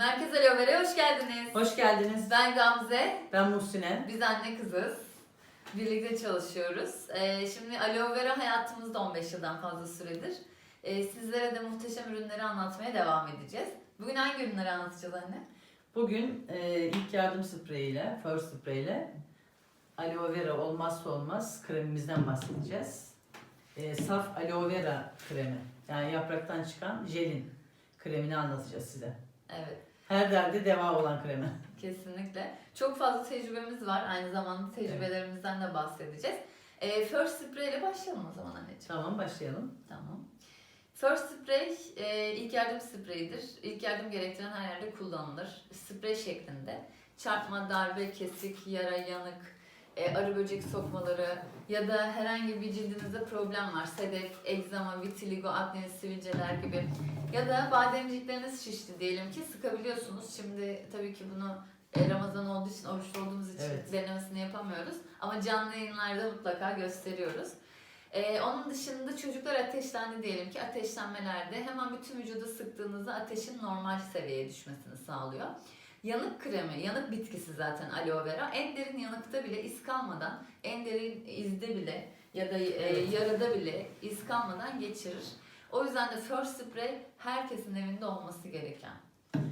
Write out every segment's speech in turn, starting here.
Merkez Aloe Vera'ya hoş geldiniz. Hoş geldiniz. Ben Gamze. Ben Muhsine. Biz anne kızız. Birlikte çalışıyoruz. Ee, şimdi Aloe Vera hayatımızda 15 yıldan fazla süredir. Ee, sizlere de muhteşem ürünleri anlatmaya devam edeceğiz. Bugün hangi ürünleri anlatacağız anne? Bugün e, ilk yardım spreyiyle, first spreyiyle aloe vera olmazsa olmaz kremimizden bahsedeceğiz. E, saf aloe vera kremi. Yani yapraktan çıkan jelin kremini anlatacağız size. Evet, Her derde deva olan kremi. kesinlikle. Çok fazla tecrübemiz var. Aynı zamanda tecrübelerimizden de bahsedeceğiz. Ee, First Spray ile başlayalım o zaman anneciğim. Tamam başlayalım. Tamam. First spray e, ilk yardım spreyidir. İlk yardım gerektiren her yerde kullanılır. Sprey şeklinde. Çarpma, darbe, kesik, yara, yanık, e, arı böcek sokmaları ya da herhangi bir cildinizde problem var. Sedef, egzama, vitiligo, akne, sivilceler gibi. Ya da bademcikleriniz şişti diyelim ki sıkabiliyorsunuz. Şimdi tabii ki bunu e, Ramazan olduğu için, oruçlu olduğumuz için Evet. denemesini yapamıyoruz. Ama canlı yayınlarda mutlaka gösteriyoruz. Ee, onun dışında çocuklar ateşlendi diyelim ki ateşlenmelerde hemen bütün vücuda sıktığınızda ateşin normal seviyeye düşmesini sağlıyor. Yanık kremi, yanık bitkisi zaten aloe vera. En derin yanıkta bile iz kalmadan, en derin izde bile ya da e, yarada bile iz kalmadan geçirir. O yüzden de first spray herkesin evinde olması gereken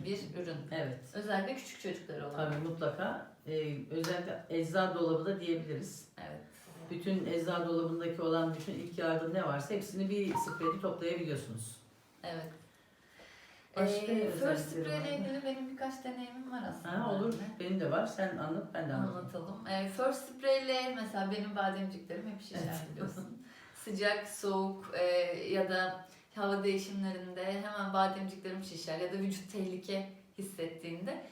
bir ürün. Evet. Özellikle küçük çocukları olan. Tabii mutlaka. E, özellikle ecza dolabı da diyebiliriz. Evet. Bütün ecza dolabındaki olan bütün ilk yardım ne varsa hepsini bir spreyde toplayabiliyorsunuz. Evet. Başka Ee, first spray ile ilgili benim birkaç deneyimim var aslında. Ha, olur. anne. Benim de var. Sen anlat, ben de anlatayım. Anlatalım. Ee, first spray ile mesela benim bademciklerim hep şişer Evet. biliyorsun. Sıcak, soğuk e, ya da hava değişimlerinde hemen bademciklerim şişer ya da vücut tehlike hissettiğinde.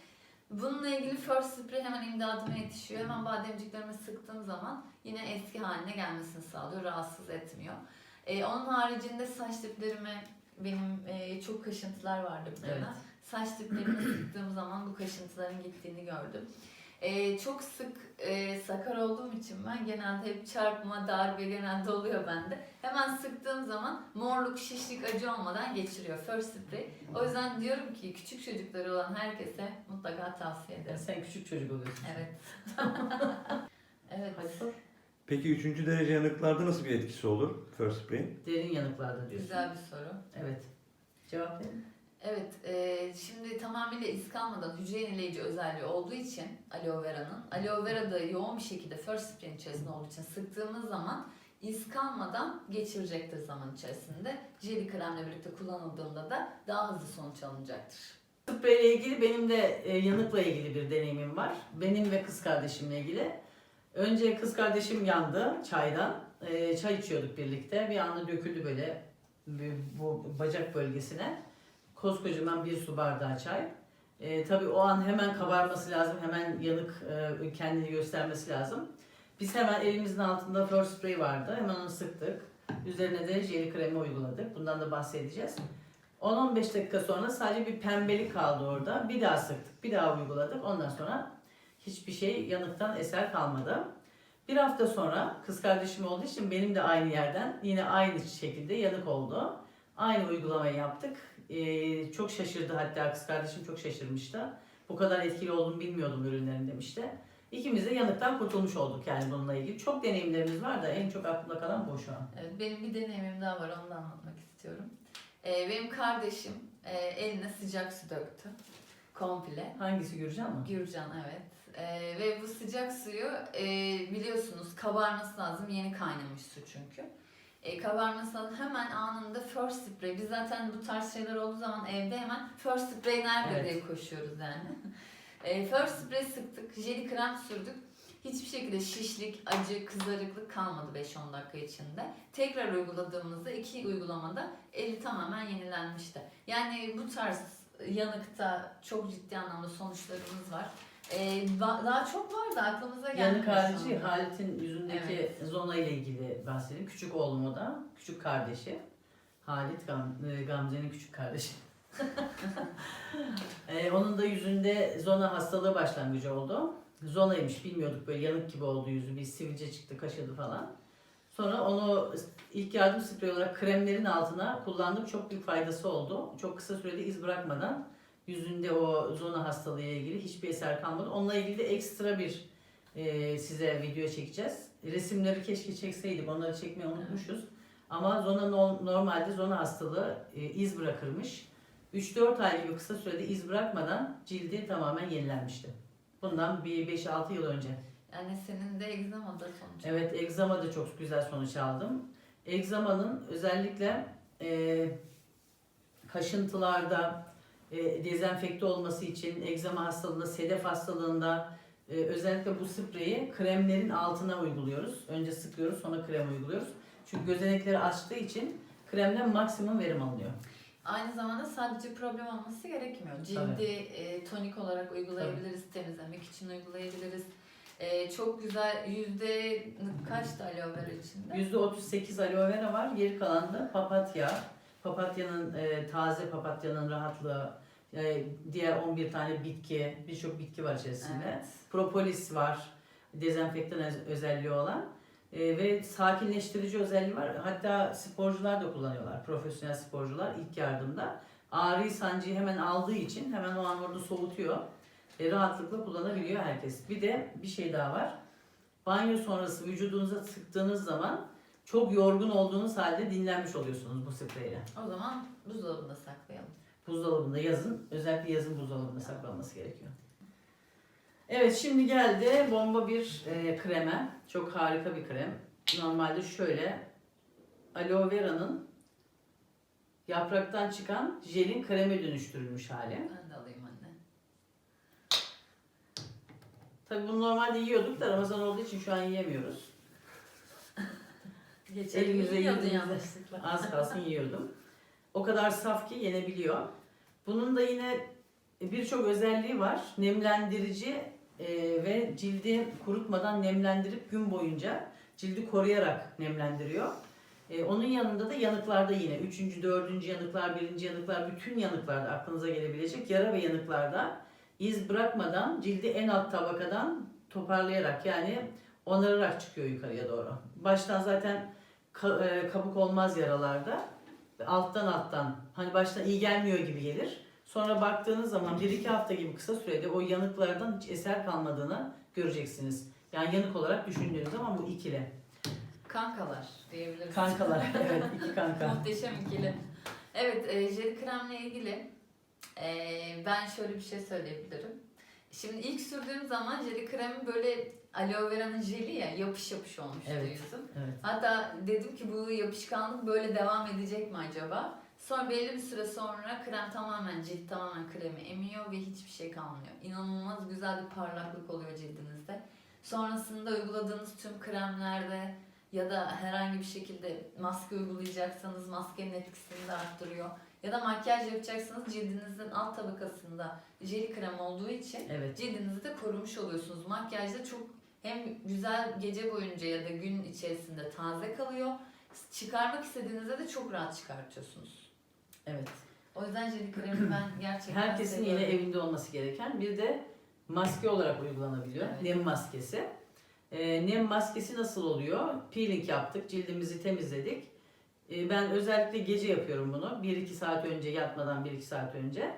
Bununla ilgili first spray hemen imdadıma yetişiyor. Hemen bademciklerimi sıktığım zaman yine eski haline gelmesini sağlıyor. Rahatsız etmiyor. Ee, onun haricinde saç diplerime benim e, çok kaşıntılar vardı bir dönem. Evet. Saç diplerimi sıktığım zaman bu kaşıntıların gittiğini gördüm. Ee, çok sık e, sakar olduğum için ben genelde hep çarpma, darbe genelde oluyor bende. Hemen sıktığım zaman morluk, şişlik, acı olmadan geçiriyor first spray. O yüzden diyorum ki küçük çocukları olan herkese mutlaka tavsiye ederim. sen küçük çocuk oluyorsun. Evet. evet. Hadi sor. Peki üçüncü derece yanıklarda nasıl bir etkisi olur First Spray'in? Derin yanıklarda diyorsun. Güzel bir soru. Evet. Cevap verin. Evet, e, şimdi tamamıyla iz kalmadan hücre yenileyici özelliği olduğu için aloe vera'nın, aloe vera da yoğun bir şekilde first spray'in içerisinde olduğu için sıktığımız zaman iz kalmadan geçirecektir zaman içerisinde. Jeli kremle birlikte kullanıldığında da daha hızlı sonuç alınacaktır. Sprey ile ilgili benim de e, yanıkla ilgili bir deneyimim var. Benim ve kız kardeşimle ilgili. Önce kız kardeşim yandı çaydan. E, çay içiyorduk birlikte. Bir anda döküldü böyle bu- bacak bölgesine. Koskocaman bir su bardağı çay. E, tabii o an hemen kabarması lazım. Hemen yanık e, kendini göstermesi lazım. Biz hemen elimizin altında first spray vardı. Hemen onu sıktık. Üzerine de jeli kremi uyguladık. Bundan da bahsedeceğiz. 10-15 dakika sonra sadece bir pembelik kaldı orada. Bir daha sıktık, bir daha uyguladık. Ondan sonra hiçbir şey yanıktan eser kalmadı. Bir hafta sonra kız kardeşim olduğu için benim de aynı yerden yine aynı şekilde yanık oldu. Aynı uygulamayı yaptık. Ee, çok şaşırdı hatta kız kardeşim çok şaşırmıştı. Bu kadar etkili olduğunu bilmiyordum ürünlerin demişti. İkimiz de yanıktan kurtulmuş olduk yani bununla ilgili. Çok deneyimlerimiz var da en çok aklımda kalan bu şu an. Evet, benim bir deneyimim daha var, onu da anlatmak istiyorum. E, benim kardeşim e, eline sıcak su döktü. Komple. Hangisi Gürcan mı? Gürcan evet. Ee, ve bu sıcak suyu e, biliyorsunuz kabarması lazım. Yeni kaynamış su çünkü. E, kabarması lazım. Hemen anında first spray. Biz zaten bu tarz şeyler olduğu zaman evde hemen first spray nerede Evet. diye koşuyoruz yani. e, first spray sıktık. Jeli krem sürdük. Hiçbir şekilde şişlik, acı, kızarıklık kalmadı 5-10 dakika içinde. Tekrar uyguladığımızda iki uygulamada eli tamamen yenilenmişti. Yani bu tarz yanıkta çok ciddi anlamda sonuçlarımız var. Ee, ba- daha çok var da aklımıza gelmiyor. Yanık harici. Halit'in yüzündeki zona ile ilgili bahsedeyim. Küçük oğlum o da. Küçük kardeşi. Halit Gam- e, Gamze'nin küçük kardeşi. Ee, onun da yüzünde zona hastalığı başlangıcı oldu. Zonaymış bilmiyorduk böyle yanık gibi oldu yüzü. Bir sivilce çıktı kaşıdı falan. Sonra onu ilk yardım spreyi olarak kremlerin altına kullandık. Çok büyük faydası oldu. Çok kısa sürede iz bırakmadan Yüzünde o zona hastalığı ile ilgili hiçbir eser kalmadı. Onunla ilgili de ekstra bir e, size video çekeceğiz. Resimleri keşke çekseydik. Onları çekmeyi unutmuşuz. Ama zona no- normalde zona hastalığı e, iz bırakırmış. 3-4 ay gibi kısa sürede iz bırakmadan cildi tamamen yenilenmişti. Bundan bir 5-6 yıl önce. Yani senin de egzamada sonuç. Evet, egzama da çok güzel sonuç aldım. Egzamanın özellikle e, kaşıntılarda e, dezenfekte olması için, egzama hastalığında, sedef hastalığında e, özellikle bu spreyi kremlerin altına uyguluyoruz. Önce sıkıyoruz, sonra krem uyguluyoruz. Çünkü gözenekleri açtığı için kremden maksimum verim alınıyor. Aynı zamanda sadece problem olması gerekmiyor. Cildi e, tonik olarak uygulayabiliriz, temizlemek için uygulayabiliriz. E, çok güzel yüzde kaçtı aloe vera içinde? %38 aloe vera var, geri kalan da papatya. Papatyanın, e, taze papatyanın rahatlığı, e, diğer 11 tane bitki, birçok bitki var içerisinde. Evet. Propolis var, dezenfektan öz- özelliği olan E, ve sakinleştirici özelliği var. Hatta sporcular da kullanıyorlar, profesyonel sporcular ilk yardımda. Ağrıyı, sancıyı hemen aldığı için hemen o an orada soğutuyor. E, rahatlıkla kullanabiliyor herkes. Bir de bir şey daha var. Banyo sonrası vücudunuza sıktığınız zaman çok yorgun olduğunuz halde dinlenmiş oluyorsunuz bu spreyle. O zaman buzdolabında saklayalım. Buzdolabında yazın, özellikle yazın buzdolabında saklanması gerekiyor. Evet şimdi geldi bomba bir e, kreme. Çok harika bir krem. Normalde şöyle aloe vera'nın yapraktan çıkan jelin kreme dönüştürülmüş hali. Ben de alayım anne. Tabii bunu normalde yiyorduk da Ramazan olduğu için şu an yiyemiyoruz. Geçen Elimize yiyordun yediğimizde yanlışlıkla. Az kalsın yiyordum. O kadar saf ki yenebiliyor. Bunun da yine birçok özelliği var. Nemlendirici e, ve cildi kurutmadan nemlendirip gün boyunca cildi koruyarak nemlendiriyor. E, onun yanında da yanıklarda yine 3. 4. yanıklar, 1. yanıklar, bütün yanıklarda aklınıza gelebilecek yara ve yanıklarda iz bırakmadan cildi en alt tabakadan toparlayarak yani onararak çıkıyor yukarıya doğru. Baştan zaten e, kabuk olmaz yaralarda. Alttan alttan hani başta iyi gelmiyor gibi gelir. Sonra baktığınız zaman 1-2 hafta gibi kısa sürede o yanıklardan hiç eser kalmadığını göreceksiniz. Yani yanık olarak düşündüğünüz zaman bu ikili. Kankalar diyebiliriz. Kankalar. evet iki kanka. Muhteşem ikili. Evet, e, jel kremle ilgili e, ben şöyle bir şey söyleyebilirim. Şimdi ilk sürdüğüm zaman jeli kremi böyle aloe vera'nın jeli ya yapış yapış olmuştu Evet. yüzüm. Evet. Hatta dedim ki bu yapışkanlık böyle devam edecek mi acaba? Sonra belli bir süre sonra krem tamamen cilt tamamen kremi emiyor ve hiçbir şey kalmıyor. İnanılmaz güzel bir parlaklık oluyor cildinizde. Sonrasında uyguladığınız tüm kremlerde ya da herhangi bir şekilde maske uygulayacaksanız maskenin etkisini de arttırıyor. Ya da makyaj yapacaksanız cildinizin alt tabakasında jeli krem olduğu için Evet. cildinizi de korumuş oluyorsunuz. Makyajda çok hem güzel gece boyunca ya da gün içerisinde taze kalıyor. Çıkarmak istediğinizde de çok rahat çıkartıyorsunuz. Evet. O yüzden jeli kremi ben gerçekten Herkesin seviyorum. yine evinde olması gereken bir de maske olarak uygulanabiliyor. Evet. Nem maskesi. Ee, nem maskesi nasıl oluyor? Peeling yaptık, cildimizi temizledik. Ee, ben özellikle gece yapıyorum bunu. 1-2 saat önce yatmadan 1-2 saat önce.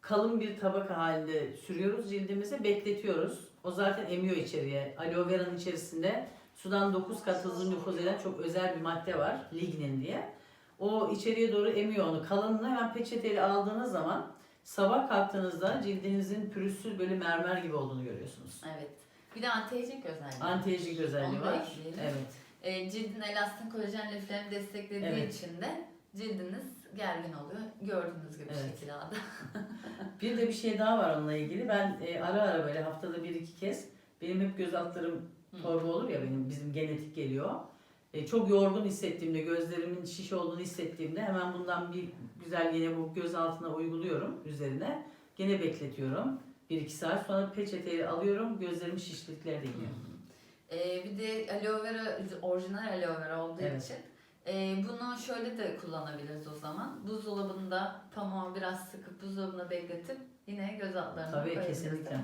Kalın bir tabaka halinde sürüyoruz cildimize, bekletiyoruz. O zaten emiyor içeriye. Aloe vera'nın içerisinde sudan 9 kat hızlı nüfuz eden çok özel bir madde var. Lignin diye. O içeriye doğru emiyor onu. Kalınını hemen peçeteyle aldığınız zaman sabah kalktığınızda cildinizin pürüzsüz böyle mermer gibi olduğunu görüyorsunuz. Evet. Bir de anti-aging özelliği. Anti-aging özelliği Onu var. ekleyelim. Evet. E, cildin elastin kolajen liflerini desteklediği Evet. için de cildiniz gergin oluyor. Gördüğünüz gibi Evet. şekil aldı. Bir de bir şey daha var onunla ilgili. Ben e, ara ara böyle haftada bir iki kez benim hep göz altlarım torba olur ya benim bizim genetik geliyor. E, çok yorgun hissettiğimde, gözlerimin şiş olduğunu hissettiğimde hemen bundan bir güzel yine bu göz altına uyguluyorum üzerine. Gene bekletiyorum. 1-2 saat sonra peçeteyi alıyorum. Gözlerim şişlikleri de iniyor. E, bir de aloe vera, orijinal aloe vera olduğu Evet. için e, bunu şöyle de kullanabiliriz o zaman. Buzdolabında pamuğu biraz sıkıp buzdolabına bekletip yine göz altlarına Tabii koyabiliriz. kesinlikle.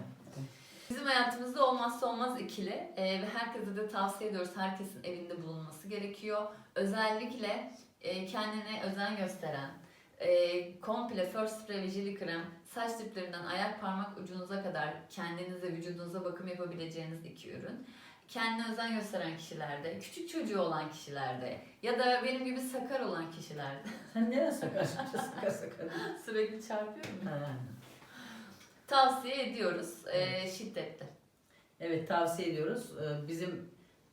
Bizim hayatımızda olmazsa olmaz ikili e, ve herkese de tavsiye ediyoruz. Herkesin evinde bulunması gerekiyor. Özellikle e, kendine özen gösteren, e, komple First Spray Jelly Krem saç diplerinden ayak parmak ucunuza kadar kendinize, vücudunuza bakım yapabileceğiniz iki ürün. Kendine özen gösteren kişilerde, küçük çocuğu olan kişilerde ya da benim gibi sakar olan kişilerde Sen nereye sakar? sakar sakar. sürekli çarpıyorum. ya. Ha. Tavsiye ediyoruz e, şiddetle. Evet tavsiye ediyoruz. Ee, Bizim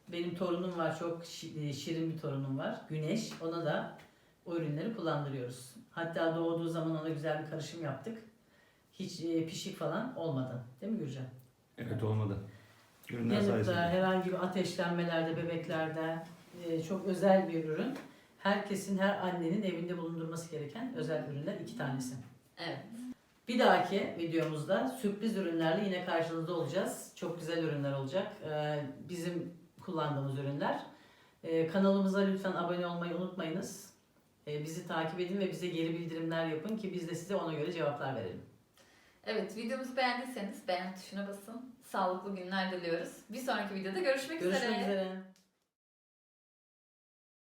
benim torunum var çok e, şirin bir torunum var. Güneş. Ona da o ürünleri kullandırıyoruz. Hatta doğduğu zaman ona güzel bir karışım yaptık. Hiç e, pişik falan olmadı. Değil mi Gürcan? Evet olmadı. Ürünler Yanıkta, sayesinde. herhangi bir ateşlenmelerde, bebeklerde e, çok özel bir ürün. Herkesin, her annenin evinde bulundurması gereken özel ürünler iki tanesi. Evet. Bir dahaki videomuzda sürpriz ürünlerle yine karşınızda olacağız. Çok güzel ürünler olacak. Ee, Bizim kullandığımız ürünler. Ee, Kanalımıza lütfen abone olmayı unutmayınız. Ee, Bizi takip edin ve bize geri bildirimler yapın ki biz de size ona göre cevaplar verelim. Evet videomuzu beğendiyseniz beğen tuşuna basın. Sağlıklı günler diliyoruz. Bir sonraki videoda görüşmek, Görüşmek üzere. üzere.